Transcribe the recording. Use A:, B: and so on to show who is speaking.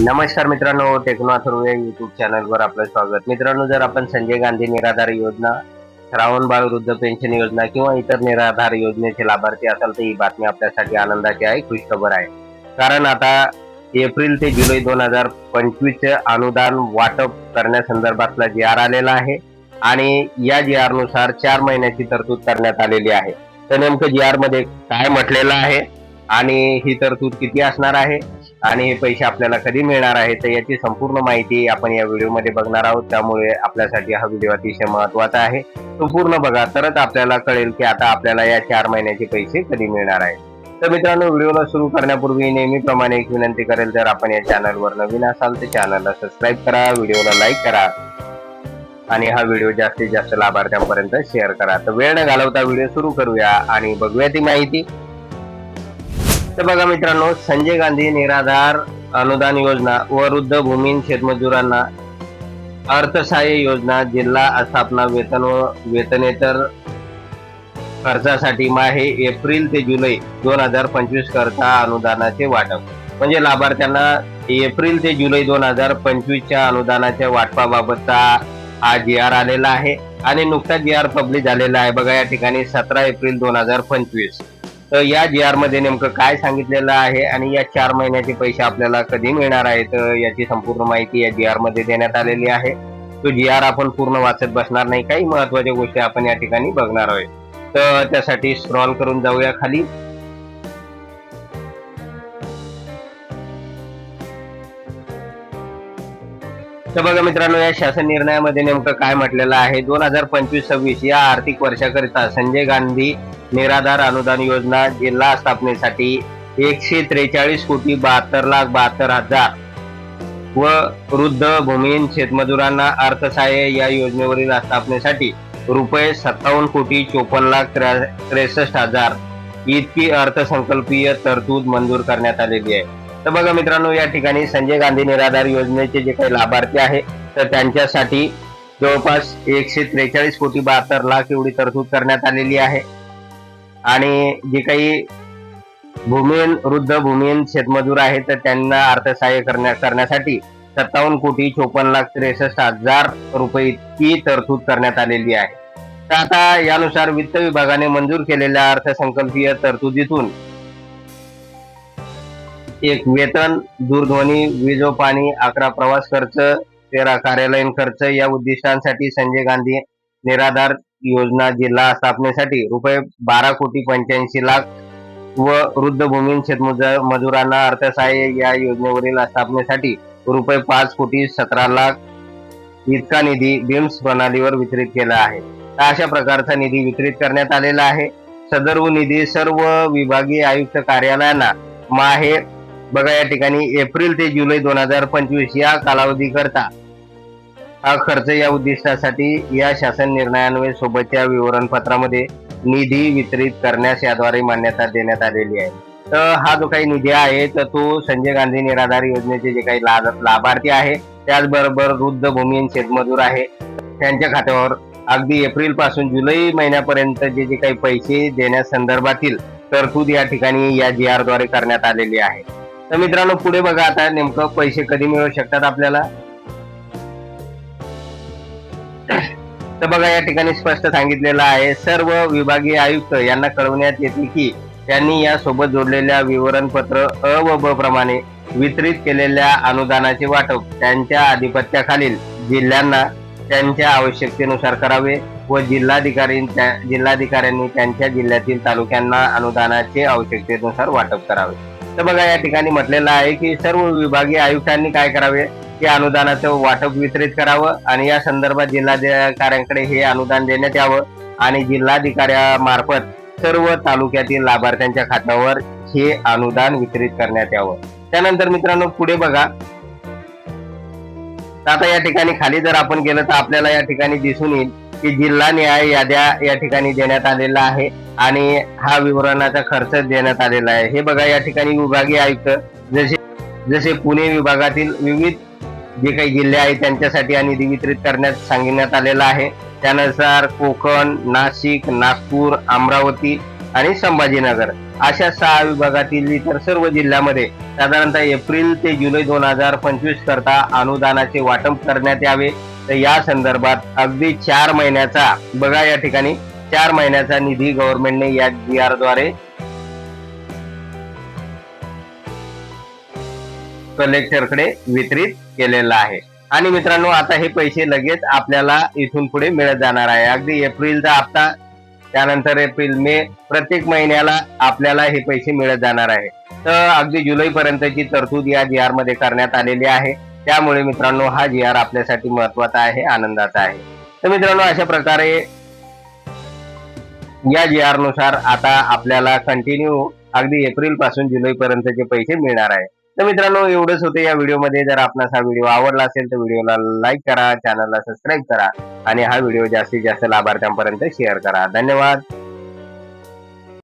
A: नमस्कार मित्रांनो techno Atharva YouTube चॅनलवर आपलं स्वागत. मित्रांनो जर आपण संजय गांधी निराधार योजना श्रावण बाळ वृद्ध पेन्शन योजना किंवा इतर निराधार योजनेचे लाभार्थी असाल तर ही बातमी आपल्यासाठी आनंदाची आहे खुशखबर आहे. कारण आता एप्रिल ते जुलै दोन हजार पंचवीसचे अनुदान वाटप करण्यासंदर्भातला जी आर आलेला आहे आणि या जी आरनुसार चार महिन्याची तरतूद करण्यात आलेली आहे. तर नेमकं जी आरमध्ये काय म्हटलेलं आहे आणि ही तरतूद किती असणार आहे? आणि हे पैसे आपल्याला कधी मिळणार आहे तर याची संपूर्ण माहिती आपण या व्हिडिओमध्ये बघणार आहोत. त्यामुळे आपल्यासाठी हा व्हिडिओ अतिशय महत्त्वाचा आहे. तो पूर्ण बघा तरच आपल्याला कळेल की आता आपल्याला या चार महिन्याचे पैसे कधी मिळणार आहे तर मित्रांनो व्हिडिओला सुरू करण्यापूर्वी नेहमीप्रमाणे एक विनंती करेल जर आपण या चॅनलवर नवीन असाल तर चॅनलला सबस्क्राईब करा व्हिडिओला लाईक करा आणि हा व्हिडिओ जास्तीत जास्त लाभार्थ्यांपर्यंत शेअर करा. तर वेळ न घालवता व्हिडिओ सुरू करूया आणि बघूया ती माहिती. तर बघा मित्रांनो संजय गांधी निराधार अनुदान योजना व वृद्ध भूमीन शेतमजुरांना अर्थसहाय्य योजना जिल्हा स्थापना वेतन व वेतनेतर खर्चासाठी माहे एप्रिल ते जुलै दोन हजार पंचवीस करता अनुदानाचे वाटप. म्हणजे लाभार्थ्यांना एप्रिल ते जुलै दोन हजार पंचवीसच्या अनुदानाच्या वाटपाबाबतचा हा जी आर आलेला आहे आणि नुकताच जी आर पब्लिश झालेला आहे. बघा या ठिकाणी सतरा एप्रिल दोन हजार पंचवीस. तर या जी आरमध्ये नेमकं काय सांगितलेलं आहे? आणि या चार महिन्याचे पैसे आपल्याला कधी मिळणार आहेत? याची संपूर्ण माहिती या जी आरमध्ये देण्यात आलेली आहे. तो जी आर आपण पूर्ण वाचत बसणार नाही. काही महत्त्वाच्या गोष्टी आपण या ठिकाणी बघणार आहोत. तर त्यासाठी स्क्रॉल करून जाऊया खाली. तर बघा मित्रांनो या शासन निर्णयामध्ये नेमकं काय म्हटलेलं आहे? दोन हजार पंचवीस सव्वीस या आर्थिक वर्षाकरिता संजय गांधी निराधार अनुदान योजना जिल्हा स्थापनेसाठी एकशे त्रेचाळीस कोटी बहात्तर लाख बहात्तर हजार व वृद्ध भूमिहीन शेतमजुरांना अर्थसहाय्य या योजनेवरील स्थापनेसाठी रुपये सत्तावन्न कोटी चोपन्न लाख त्रे- त्रेसष्ट हजार इतकी अर्थसंकल्पीय तरतूद मंजूर करण्यात आलेली आहे. तर बघा मित्रांनो या ठिकाणी संजय गांधी निराधार योजनेचे जे काही लाभार्थी आहे तर त्यांच्यासाठी जवळपास एकशे त्रेचाळीस कोटी बहात्तर लाख एवढी तरतूद करण्यात आलेली आहे. आणि जे काही भूमिहीन वृद्ध भूमिहीन शेतमजूर आहेत तर त्यांना अर्थसहाय्य करण्या करण्यासाठी सत्तावन्न कोटी चोपन्न लाख त्रेसष्ट हजार रुपये इतकी तरतूद करण्यात आलेली आहे. तर आता यानुसार वित्त विभागाने मंजूर केलेल्या अर्थसंकल्पीय तरतुदीतून एक वेतन दूरध्वनी वीज पाणी अकरा प्रवास खर्च तेरा कार्यालयीन खर्च या उद्दिष्टांसाठी संजय गांधी निराधार योजना जिल्हा स्थापनेसाठी रुपये बारा कोटी पंच्याऐंशी लाख व वृद्ध भूमीन शेतमजूर मजुरांना अर्थसहाय्य या योजनेवरील स्थापनेसाठी रुपये पाच कोटी सतरा लाख इतका निधी बिम्स प्रणालीवर वितरित केला आहे. अशा प्रकारचा निधी वितरित करण्यात आलेला आहे. सदर्व निधी सर्व विभागीय आयुक्त कार्यालयांना माहे बघा या ठिकाणी एप्रिल ते जुलै दोन हजार पंचवीस या कालावधी करता हा खर्च या उद्दिष्टासाठी या शासन निर्णयान्वये सोबतच्या विवरणपत्रामध्ये निधी वितरित करण्यास याद्वारे मान्यता देण्यात आलेली आहे. तर हा जो काही निधी आहे तर तो संजय गांधी निराधार योजनेचे जे काही लाभार्थी आहे त्याचबरोबर वृद्ध भूमीन शेतमजूर आहे त्यांच्या खात्यावर अगदी एप्रिलपासून जुलै महिन्यापर्यंत जे जे काही पैसे देण्यासंदर्भातील तरतूद या ठिकाणी या जी आरद्वारे करण्यात आलेली आहे. तर मित्रांनो पुढे बघा आता नेमकं पैसे कधी मिळू शकतात आपल्याला. तर बघा या ठिकाणी स्पष्ट सांगितलेलं आहे सर्व विभागीय आयुक्त यांना कळवण्यात येते की त्यांनी या सोबत जोडलेल्या विवरणपत्र अ व ब प्रमाणे वितरित केलेल्या अनुदानाचे वाटप त्यांच्या आधिपत्याखालील जिल्ह्यांना त्यांच्या आवश्यकतेनुसार करावे व जिल्हाधिकारी जिल्हाधिकाऱ्यांनी त्यांच्या जिल्ह्यातील तालुक्यांना अनुदानाचे आवश्यकतेनुसार वाटप करावे. तर बघा या ठिकाणी म्हटलेलं आहे की सर्व विभागीय आयुक्तांनी काय करावे? की अनुदानाचं वाटप वितरित करावं आणि या संदर्भात जिल्हाधिकाऱ्यांकडे हे अनुदान देण्यात यावं आणि जिल्हाधिकाऱ्यामार्फत सर्व तालुक्यातील लाभार्थ्यांच्या खात्यावर हे अनुदान वितरित करण्यात यावं. त्यानंतर मित्रांनो पुढे बघा. तर आता या ठिकाणी खाली जर आपण गेलं तर आपल्याला या ठिकाणी दिसून येईल की जिल्हा न्याय याद्या या ठिकाणी देण्यात आलेला आहे आणि हा विवरणाचा खर्च देण्यात आलेला आहे. हे बघा या ठिकाणी विभागीय आयुक्त जसे जसे पुणे विभागातील विविध जे काही जिल्हे आहेत त्यांच्यासाठी हा निधी वितरित करण्यात सांगण्यात आलेला आहे. त्यानुसार कोकण नाशिक नागपूर अमरावती आणि संभाजीनगर अशा सहा विभागातील इतर सर्व जिल्ह्यामध्ये साधारणतः एप्रिल ते जुलै दोन हजार पंचवीस करता अनुदानाचे वाटप करण्यात यावे. तर या संदर्भात अगदी चार महिन्याचा बघा या ठिकाणी चार महिन्याचा निधी गव्हर्नमेंटने या जी आरद्वारे कलेक्टरकडे वितरित केलेला आहे. आणि मित्रांनो आता हे पैसे लगेच आपल्याला इथून पुढे मिळत जाणार आहे. अगदी एप्रिलचा हप्ता त्यानंतर एप्रिल मे प्रत्येक महिन्याला आपल्याला हे पैसे मिळत जाणार आहे. तर अगदी जुलै पर्यंतची तरतूद या जी आरमध्ये करण्यात आलेली आहे. त्यामुळे मित्रांनो हा जी आर आपल्यासाठी महत्त्वाचा आहे आनंदाचा आहे. तर मित्रांनो अशा प्रकारे या जी आरनुसार आता आपल्याला कंटिन्यू अगदी एप्रिलपासून जुलै पर्यंतचे पैसे मिळणार आहे. तर मित्रांनो एवढंच होते या व्हिडिओमध्ये. जर आपणास हा व्हिडिओ आवडला असेल तर व्हिडिओला लाईक करा चॅनलला सबस्क्राईब करा आणि हा व्हिडिओ जास्तीत जास्त लाभार्थ्यांपर्यंत शेअर करा. धन्यवाद.